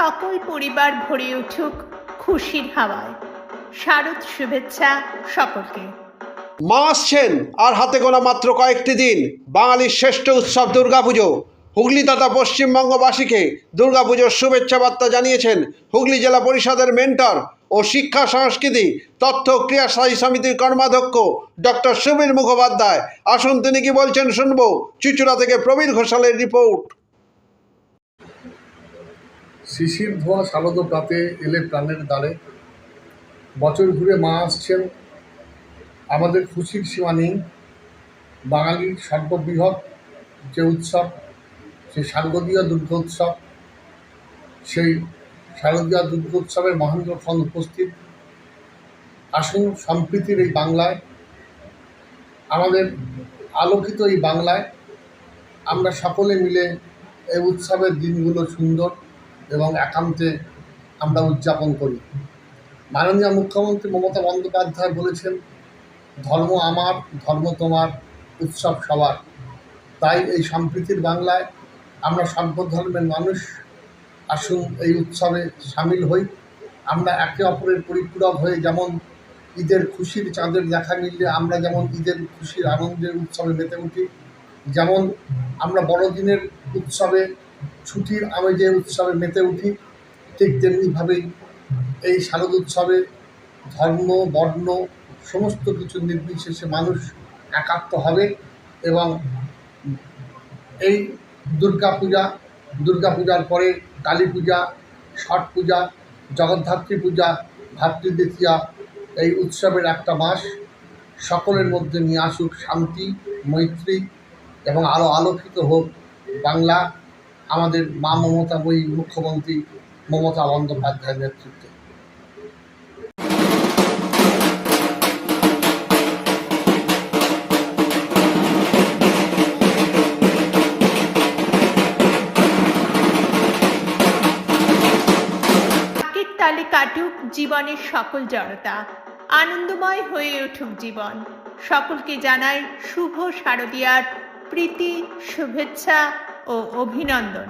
সকল পরিবার ভরে উঠুক খুশির হাওয়ায়। শারদ শুভেচ্ছা সকলকে। মা আসছেন, আর হাতে গোনা মাত্র কয়েকটি দিন। বাঙালির শ্রেষ্ঠ উৎসব দুর্গাপুজো। হুগলি তথা পশ্চিমবঙ্গবাসীকে দুর্গাপুজোর শুভেচ্ছা বার্তা জানিয়েছেন হুগলি জেলা পরিষদের মেন্টর ও শিক্ষা, সংস্কৃতি, তথ্য ও ক্রিয়াশালী সমিতির কর্মাধ্যক্ষ ডক্টর সুবীর মুখোপাধ্যায়। আসুন তিনি কি বলছেন শুনব। চুচুড়া থেকে প্রবীর ঘোষালের রিপোর্ট। শিশির ধোয়া শারদ প্রাতে এলে প্রাণের দ্বারে। বছর ঘুরে মা আসছেন, আমাদের খুশির সীমা নেই। বাঙালির সর্ববৃহৎ যে উৎসব, সেই শারদীয় দুর্গোৎসব, সেই শারদীয় দুর্গোৎসবের মহেন্দ্রক্ষণ উপস্থিত। আসুন সম্প্রীতির এই বাংলায়, আমাদের আলোকিত এই বাংলায়। আমরা সকলে মিলে এই উৎসবের দিনগুলো সুন্দর এবং একান্তে আমরা উদযাপন করি। মাননীয় মুখ্যমন্ত্রী মমতা বন্দ্যোপাধ্যায় বলেছেন, ধর্ম আমার, ধর্ম তোমার, উৎসব সবার। তাই এই সম্প্রীতির বাংলায় আমরা সর্বধর্মের মানুষ, আসুন এই উৎসবে সামিল হই। আমরা একে অপরের পরিপূরক হয়ে যেমন ঈদের খুশির চাঁদের দেখা মিললে আমরা যেমন ঈদের খুশির আনন্দের উৎসবে মেতে উঠি, যেমন আমরা বড়দিনের উৎসবে ছুটির আমেজে উৎসবে মেতে উঠি, ঠিক তেমনিভাবেই এই শারদ উৎসবে ধর্ম, বর্ণ, সমস্ত কিছু নির্বিশেষে মানুষ একাত্ম হবে এবং এই দুর্গা পূজা, দুর্গা পূজার পরে কালী পূজা ছট পূজা, জগদ্ধাত্রী পূজা, ভাতৃদ্বিতীয়া এই উৎসবের একটা মাস। সকলের মধ্যে নিয়ে আসুক শান্তি, মৈত্রী এবং আরও আলোকিত হোক বাংলা। আমাদের মা মমতাময়ী মুখ্যমন্ত্রী মমতা বন্দ্যোপাধ্যায়ের নেতৃত্বে। তালে কাটুক জীবনের সকল জড়তা, আনন্দময় হয়ে উঠুক জীবন। সকলকে জানাই শুভ শারদীয়ার প্রীতি, শুভেচ্ছা ও অভিনন্দন।